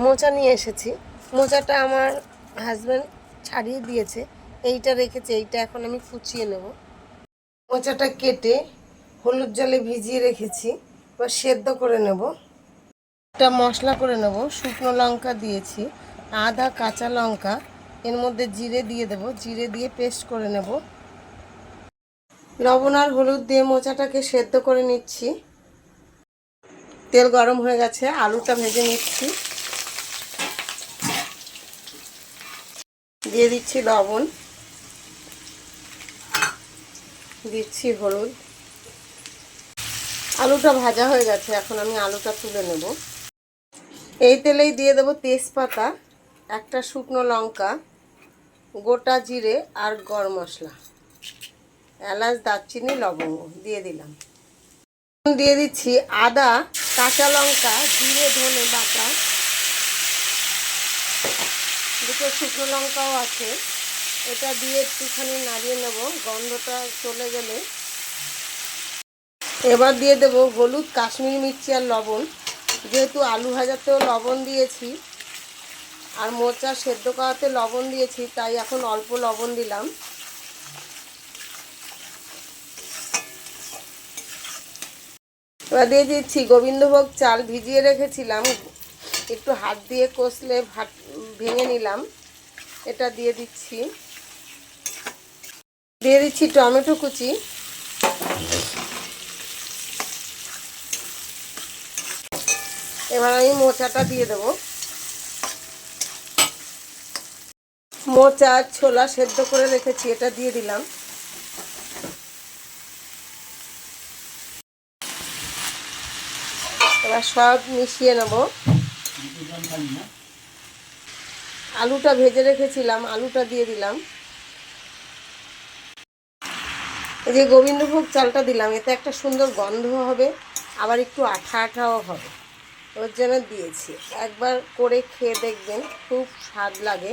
মোচা নিয়ে এসেছি। মোচাটা আমার হাজব্যান্ড ছাড়িয়ে দিয়েছে। এইটা রেখেছে, এইটা এখন আমি কুচিয়ে নেব। মোচাটা কেটে হলুদ জলে ভিজিয়ে রেখেছি বা সেদ্ধ করে নেব। একটা মশলা করে নেব, শুকনো লঙ্কা দিয়েছি, আদা, কাঁচা লঙ্কা, এর মধ্যে জিরে দিয়ে দেব, জিরে দিয়ে পেস্ট করে নেব। লবণ আর হলুদ দিয়ে মোচাটাকে সেদ্ধ করে নিচ্ছি। তেল গরম হয়ে গেছে, আলুটা ভেজে নিচ্ছি। দিয়ে দিচ্ছি লবণ। দিচ্ছি হলুদ। আলুটা ভাজা হয়ে গেছে, এখন আমি আলুটা তুলে নেব। এই তেলেই দিয়ে দেবো তেজপাতা, একটা শুকনো লঙ্কা, গোটা জিরে আর গরম মশলা। এলাচ, দারচিনি, লবঙ্গ দিয়ে দিলাম। দিয়ে দিচ্ছি আদা, কাঁচা লঙ্কা, জিরে, ধনে বাটা দুটো শুকনো লঙ্কাও আছে। এটা দিয়ে একটুখানি নাড়িয়ে নেব, গন্ধটা চলে গেলে। এবার দিয়ে দেব হলুদ, কাশ্মীরি মির্চি আর লবণ। যেহেতু আলু ভাজাতেও লবণ দিয়েছি আর মোচা সেদ্ধ করাতে লবণ দিয়েছি, তাই এখন অল্প লবণ দিলাম। এবার দিয়ে দিচ্ছি গোবিন্দভোগ চাল ভিজিয়ে রেখেছিলাম। একটু হাত দিয়ে কষলে ভাত ভেঙে নিলাম। এটা দিয়ে দিচ্ছি। দিয়ে দিচ্ছি টমেটো কুচি। এবার আমি মোচাটা দিয়ে দেবো। মোচা ছোলা সেদ্ধ করে রেখেছি, এটা দিয়ে দিলাম। এবার সব মিশিয়ে নেব। আলুটা ভেজে রেখেছিলাম, আলুটা দিয়ে দিলাম। এই যে গোবিন্দভোগ চালটা দিলাম, এতে একটা সুন্দর গন্ধ হবে, আবার একটু আঠা আঠাও হবে। ওর জন্য দিয়েছি। একবার করে খেয়ে দেখবেন, খুব স্বাদ লাগে।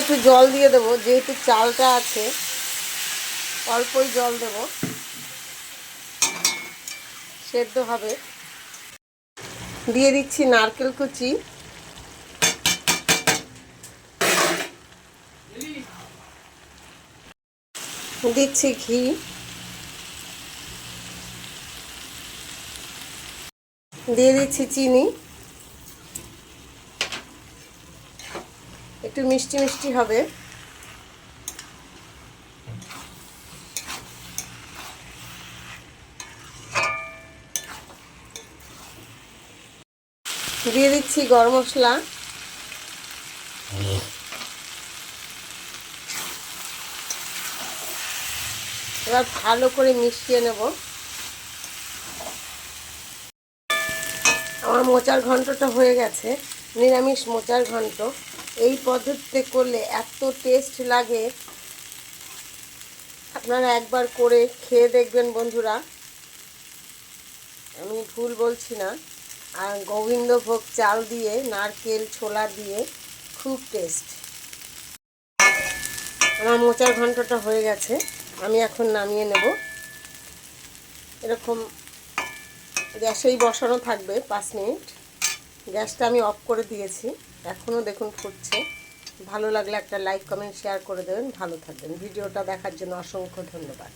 একটু জল দিয়ে দেবো, যেহেতু চালটা আছে, অল্পই জল দেবো। সেদ্ধ হবে। দিয়ে দিচ্ছি নারকেল কুচি। দিচ্ছি ঘি। দিয়ে দিচ্ছি চিনি। একটু মিষ্টি মিষ্টি হবে। দিয়ে দিচ্ছি গরম মশলা। এবার ভালো করে মিশিয়ে নেব। আমার মোচার ঘন্টটা হয়ে গেছে, নিরামিষ মোচার ঘন্ট। এই পদ্ধতিতে করলে এত টেস্ট লাগে। আপনারা একবার করে খেয়ে দেখবেন বন্ধুরা। আমি ভুল বলছি না। আর গোবিন্দভোগ চাল দিয়ে, নারকেল ছোলা দিয়ে খুব টেস্ট আমার মোচার ঘন্টটা হয়ে গেছে, আমি এখন নামিয়ে নেব। এরকম গ্যাসেই বসানো থাকবে পাঁচ মিনিট। গ্যাসটা আমি অফ করে দিয়েছি, এখনও দেখুন ফুটছে। ভালো লাগলে একটা লাইক, কমেন্ট শেয়ার করে দেবেন। ভালো থাকবেন। ভিডিওটা দেখার জন্য অসংখ্য ধন্যবাদ।